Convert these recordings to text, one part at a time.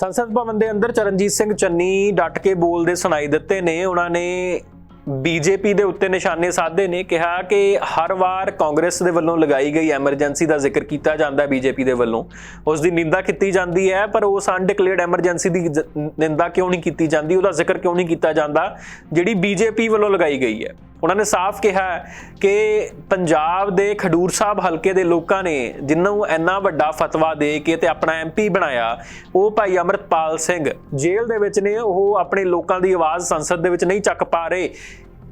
ਸੰਸਦ ਭਵਨ ਦੇ ਅੰਦਰ ਚਰਨਜੀਤ ਸਿੰਘ ਚੰਨੀ ਡਟ ਕੇ ਬੋਲਦੇ ਸੁਣਾਈ ਦਿੱਤੇ ਨੇ। ਉਹਨਾਂ ਨੇ ਬੀਜੇਪੀ ਦੇ ਉੱਤੇ ਨਿਸ਼ਾਨੇ ਸਾਧੇ ਨੇ, ਕਿਹਾ ਕਿ ਹਰ ਵਾਰ ਕਾਂਗਰਸ ਦੇ ਵੱਲੋਂ ਲਗਾਈ ਗਈ ਐਮਰਜੈਂਸੀ ਦਾ ਜ਼ਿਕਰ ਕੀਤਾ ਜਾਂਦਾ ਹੈ ਬੀਜੇਪੀ ਦੇ ਵੱਲੋਂ। ਉਸ ਦੀ ਨਿੰਦਾ ਕੀਤੀ ਜਾਂਦੀ ਹੈ, ਪਰ ਉਸ ਅਨਡਿਕਲੇਅਰਡ ਐਮਰਜੈਂਸੀ ਦੀ ਜ- ਨਿੰਦਾ ਕਿਉਂ ਨਹੀਂ ਕੀਤੀ ਜਾਂਦੀ? ਉਹਦਾ ਜ਼ਿਕਰ ਕਿਉਂ ਨਹੀਂ ਕੀਤਾ ਜਾਂਦਾ? ਜਿਹੜੀ ਬੀਜੇਪੀ ਵੱਲੋਂ ਲਗਾਈ ਗਈ ਹੈ। ਉਹਨਾਂ ਨੇ ਸਾਫ਼ ਕਿਹਾ ਕਿ ਪੰਜਾਬ ਦੇ ਖਡੂਰ ਸਾਹਿਬ ਹਲਕੇ ਦੇ ਲੋਕਾਂ ਨੇ ਜਿਨ੍ਹਾਂ ਨੂੰ ਇੰਨਾ ਵੱਡਾ ਫਤਵਾ ਦੇ ਕੇ ਤੇ ਆਪਣਾ ਐਮਪੀ ਬਣਾਇਆ, ਉਹ ਭਾਈ ਅਮਰਤਪਾਲ ਸਿੰਘ ਜੇਲ੍ਹ ਦੇ ਵਿੱਚ ਨੇ, ਉਹ ਆਪਣੇ ਲੋਕਾਂ ਦੀ ਆਵਾਜ਼ ਸੰਸਦ ਦੇ ਵਿੱਚ ਨਹੀਂ ਚੱਕ ਪਾ ਰਹੇ।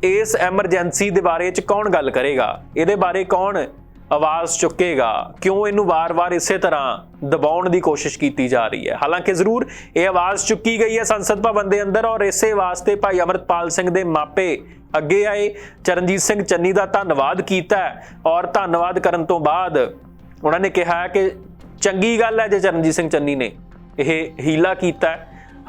ਇਸ ਐਮਰਜੈਂਸੀ ਦੇ ਬਾਰੇ ਚ ਕੌਣ ਗੱਲ ਕਰੇਗਾ? ਇਹਦੇ ਬਾਰੇ ਕੌਣ ਆਵਾਜ਼ ਚੁੱਕੇਗਾ। ਕਿਉਂ ਇਹਨੂੰ ਵਾਰ-ਵਾਰ ਇਸੇ ਤਰ੍ਹਾਂ ਦਬਾਉਣ ਦੀ ਕੋਸ਼ਿਸ਼ ਕੀਤੀ ਜਾ ਰਹੀ ਹੈ? ਹਾਲਾਂਕਿ ਜ਼ਰੂਰ ਇਹ ਆਵਾਜ਼ ਚੁੱਕੀ ਗਈ ਹੈ ਸੰਸਦ ਭਵਨ ਦੇ ਅੰਦਰ ਔਰ ਇਸੇ ਵਾਸਤੇ ਭਾਈ ਅਮਰਤਪਾਲ ਸਿੰਘ ਦੇ ਮਾਪੇ ਅੱਗੇ ਆਏ। ਚਰਨਜੀਤ ਸਿੰਘ ਚੰਨੀ ਦਾ ਧੰਨਵਾਦ ਕੀਤਾ ਔਰ ਧੰਨਵਾਦ ਕਰਨ ਤੋਂ ਬਾਅਦ ਉਹਨਾਂ ਨੇ ਕਿਹਾ ਕਿ ਚੰਗੀ ਗੱਲ ਹੈ ਜੇ ਚਰਨਜੀਤ ਸਿੰਘ ਚੰਨੀ ਨੇ ਇਹ ਹੀਲਾ ਕੀਤਾ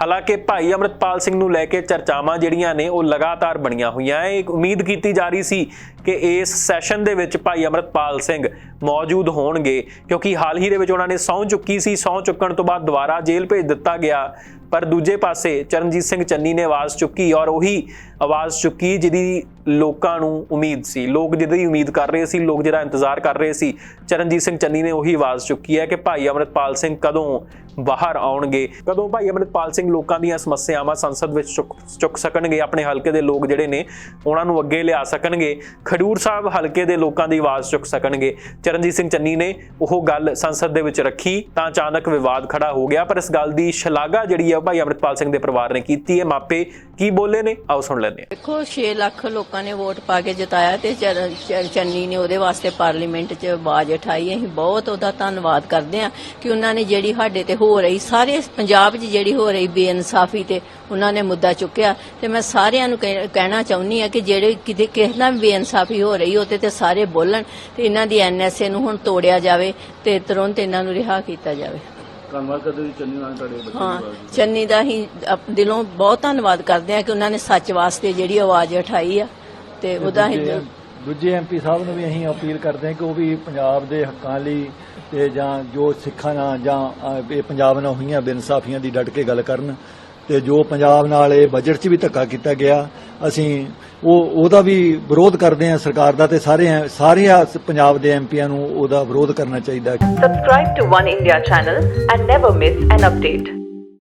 ਹਾਲਾਂਕਿ ਭਾਈ ਅਮਰਤਪਾਲ ਸਿੰਘ ਨੂੰ ਲੈ ਕੇ ਚਰਚਾਵਾਂ ਜਿਹੜੀਆਂ ਨੇ ਉਹ ਲਗਾਤਾਰ ਬਣੀਆਂ ਹੋਈਆਂ। ਹੈ ਇੱਕ ਉਮੀਦ ਕੀਤੀ ਜਾ ਰਹੀ ਸੀ ਕਿ ਇਸ ਸੈਸ਼ਨ ਦੇ ਵਿੱਚ ਭਾਈ ਅਮਰਤਪਾਲ ਸਿੰਘ ਮੌਜੂਦ ਹੋਣਗੇ, ਕਿਉਂਕਿ ਹਾਲ ਹੀ ਦੇ ਵਿੱਚ ਉਹਨਾਂ ਨੇ ਸਹੁੰ ਚੁੱਕੀ ਸੀ। ਸਹੁੰ ਚੁੱਕਣ ਤੋਂ ਬਾਅਦ ਦੁਬਾਰਾ ਜੇਲ੍ਹ ਭੇਜ ਦਿੱਤਾ ਗਿਆ। ਪਰ ਦੂਜੇ ਪਾਸੇ ਚਰਨਜੀਤ ਸਿੰਘ ਚੰਨੀ ਨੇ ਆਵਾਜ਼ ਚੁੱਕੀ ਔਰ ਉਹੀ ਆਵਾਜ਼ ਚੁੱਕੀ ਜਿਹਦੀ ਲੋਕਾਂ ਨੂੰ ਉਮੀਦ ਸੀ। ਲੋਕ ਜਿਹਦੀ ਉਮੀਦ ਕਰ ਰਹੇ ਸੀ, ਲੋਕ ਜਿਹੜਾ ਇੰਤਜ਼ਾਰ ਕਰ ਰਹੇ ਸੀ, ਚਰਨਜੀਤ ਸਿੰਘ ਚੰਨੀ ਨੇ ਉਹੀ ਆਵਾਜ਼ ਚੁੱਕੀ ਹੈ ਕਿ ਭਾਈ ਅਮਰਤਪਾਲ ਸਿੰਘ ਕਦੋਂ ਬਾਹਰ ਆਉਣਗੇ? ਕਦੋਂ ਭਾਈ ਅਮਰਤਪਾਲ ਸਿੰਘ ਲੋਕਾਂ ਦੀਆਂ ਸਮੱਸਿਆਵਾਂ ਸੰਸਦ ਵਿੱਚ ਚੁੱਕ ਚੁੱਕ ਸਕਣਗੇ? ਆਪਣੇ ਹਲਕੇ ਦੇ ਲੋਕ ਜਿਹੜੇ ਨੇ, ਉਹਨਾਂ ਨੂੰ ਅੱਗੇ ਲਿਆ ਸਕਣਗੇ? ਖਡੂਰ ਸਾਹਿਬ ਹਲਕੇ ਦੇ ਲੋਕਾਂ ਦੀ ਆਵਾਜ਼ ਚੁੱਕ ਸਕਣਗੇ? ਚਰਨਜੀਤ ਸਿੰਘ ਚੰਨੀ ਨੇ ਉਹ ਗੱਲ ਸੰਸਦ ਦੇ ਵਿੱਚ ਰੱਖੀ ਤਾਂ ਅਚਾਨਕ ਵਿਵਾਦ ਖੜਾ ਹੋ ਗਿਆ, ਪਰ ਇਸ ਗੱਲ ਦੀ ਸ਼ਲਾਘਾ ਜਿਹੜੀ ਹੈ ਭਾਈ ਅਮਰਤਪਾਲ ਸਿੰਘ ਦੇ ਪਰਿਵਾਰ ਨੇ ਕੀਤੀ ਹੈ। ਮਾਪੇ ਕੀ ਬੋਲੇ ਨੇ? ਆਓ ਸੁਣ ਲੈਂਦੇ ਹਾਂ। ਦੇਖੋ 6 ਲੱਖ ਲੋਕਾਂ ਨੇ ਵੋਟ ਪਾ ਕੇ ਜਿਤਾਇਆ ਤੇ ਚਰ- ਚਰ- ਚੰਨੀ ਨੇ ਉਹਦੇ ਵਾਸਤੇ ਪਾਰਲੀਮੈਂਟ 'ਚ ਆਵਾਜ਼ ਉਠਾਈ। ਅਸੀਂ ਬਹੁਤ ਉਹਦਾ ਧੰਨਵਾਦ ਕਰਦੇ ਹਾਂ ਕਿ ਉਹਨਾਂ ਨੇ ਜਿਹੜੀ ਸਾਡੇ ਤੇ ਹੋ ਰਹੀ, ਸਾਰੇ ਪੰਜਾਬ 'ਚ ਜਿਹੜੀ ਹੋ ਰਹੀ ਬੇਇਨਸਾਫੀ ਤੇ ਉਹਨਾਂ ਨੇ ਮੁੱਦਾ ਚੁੱਕਿਆ। ਤੇ ਮੈਂ ਸਾਰਿਆਂ ਨੂੰ ਕਹਿ- ਕਹਿਣਾ ਚਾਹੁੰਦੀ ਹਾਂ ਕਿ ਜਿਹੜੇ ਕਿਤੇ ਕਿਸੇ ਨਾਲ ਵੀ ਬੇਇਨਸਾਫੀ ਹੋ ਰਹੀ, ਉਹਦੇ ਤੇ ਸਾਰੇ ਬੋਲਣ ਤੇ ਇਹਨਾਂ ਦੀ ਐਨਐਸਏ ਨੂੰ ਹੁਣ ਤੋੜਿਆ ਜਾਵੇ ਤੇ ਤੁਰੰਤ ਇਹਨਾਂ ਨੂੰ ਰਿਹਾ ਕੀਤਾ ਜਾਵੇ। ਧੰਨਵਾਦ ਕਰਦੇ ਜੀ ਚੰਨੀ ਨਾਲ ਤੁਹਾਡੇ ਬੱਚੇ ਹਾਂ ਦੀ ਆਵਾਜ਼ ਚੰਨੀ ਦਾ ਹੀ ਅਪ- ਦਿਲੋਂ ਬਹੁਤ ਧੰਨਵਾਦ ਕਰਦੇ ਆ ਕਿ ਉਹਨਾਂ ਨੇ ਸੱਚ ਵਾਸਤੇ ਜਿਹੜੀ ਆਵਾਜ਼ ਉਠਾਈ ਆ ਤੇ ਉਹਦਾ ਹੀ ਦੂਜੇ- ਦੂਜੇ ਐਮਪੀ ਸਾਹਿਬ ਨੂੰ ਵੀ ਅਸੀਂ ਅਪੀਲ ਕਰਦੇ ਹਾਂ ਕਿ ਉਹ ਵੀ ਪੰਜਾਬ ਦੇ ਹੱਕਾਂ ਲਈ ਤੇ ਜਾਂ ਜੋ ਸਿੱਖਾਂ ਨਾਲ ਜਾਂ ਅਹ, ਇਹ ਪੰਜਾਬ ਨਾਲ ਹੋਈਆਂ ਬੇਇਨਸਾਫੀਆਂ ਦੀ ਡਟ ਕੇ ਗੱਲ ਕਰਨ ਤੇ ਜੋ ਪੰਜਾਬ ਨਾਲ ਇਹ ਬਜਟ 'ਚ ਵੀ ਧੱਕਾ ਕੀਤਾ ਗਿਆ ਅਸੀਂ ਉਹ ਉਹਦਾ ਵੀ ਵਿਰੋਧ ਕਰਦੇ ਆ ਸਰਕਾਰ ਦਾ ਤੇ ਸਾਰੇ ਸਾਰੇ ਪੰਜਾਬ ਦੇ ਐਮਪੀਆਂ ਨੂੰ ਉਹਦਾ ਵਿਰੋਧ ਕਰਨਾ ਚਾਹੀਦਾ ਹੈ subscribe to one India channel and never miss an update